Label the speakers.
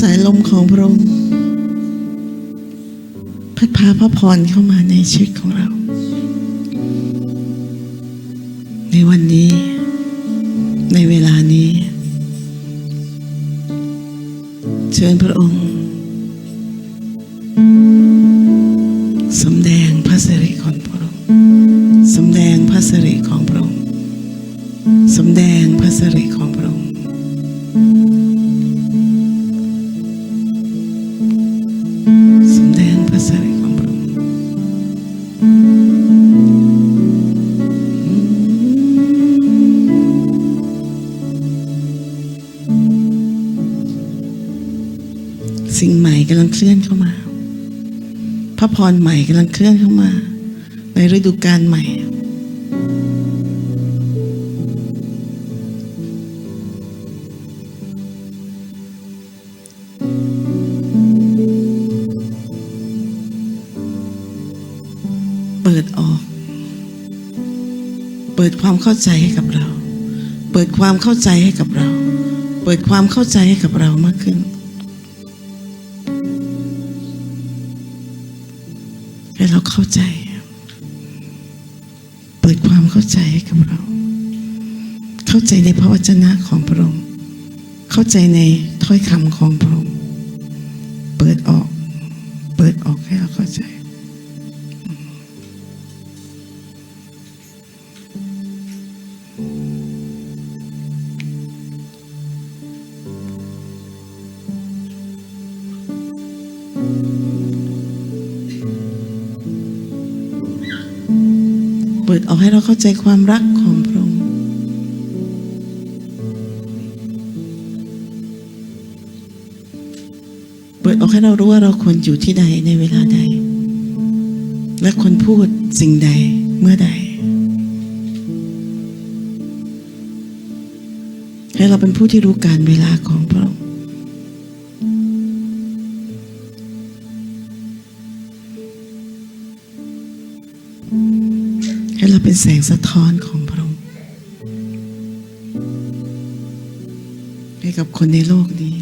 Speaker 1: สายลมของพระองค์พัดพาพระพรเข้ามาในชีวิตของเรา ในวันนี้ ในเวลานี้ เชิญพระองค์สำแดงพระสิริของพระองค์สำแดงพระสิริของพระองค์สำแดงพระสิริของพระองค์ สำแดงพระสิริของพระองค์สิ่งใหม่กำลังเคลื่อนเข้ามา พระพรใหม่กำลังเคลื่อนเข้ามา ในฤดูกาลใหม่ เปิดออก เปิดความเข้าใจให้กับเรา เปิดความเข้าใจให้กับเรา เปิดความเข้าใจให้กับเรามากขึ้น ให้เราเข้าใจ เปิดความเข้าใจให้กับเรา เข้าใจในพระวจนะของพระองค์ เข้าใจในถ้อยคำของพระองค์ เปิดออก เปิดออกให้เราเข้าใจ เปิดออกให้เราเข้าใจความรักของพระองค์เปิดออกให้เรารู้ว่าเราควรอยู่ที่ใดในเวลาใด และควรพูดสิ่งใดเมื่อใด ให้เราเป็นผู้ที่รู้การเวลาของพระองค์ ให้เราเป็นแสงสะท้อนของพระองค์ให้กับคนในโลกนี้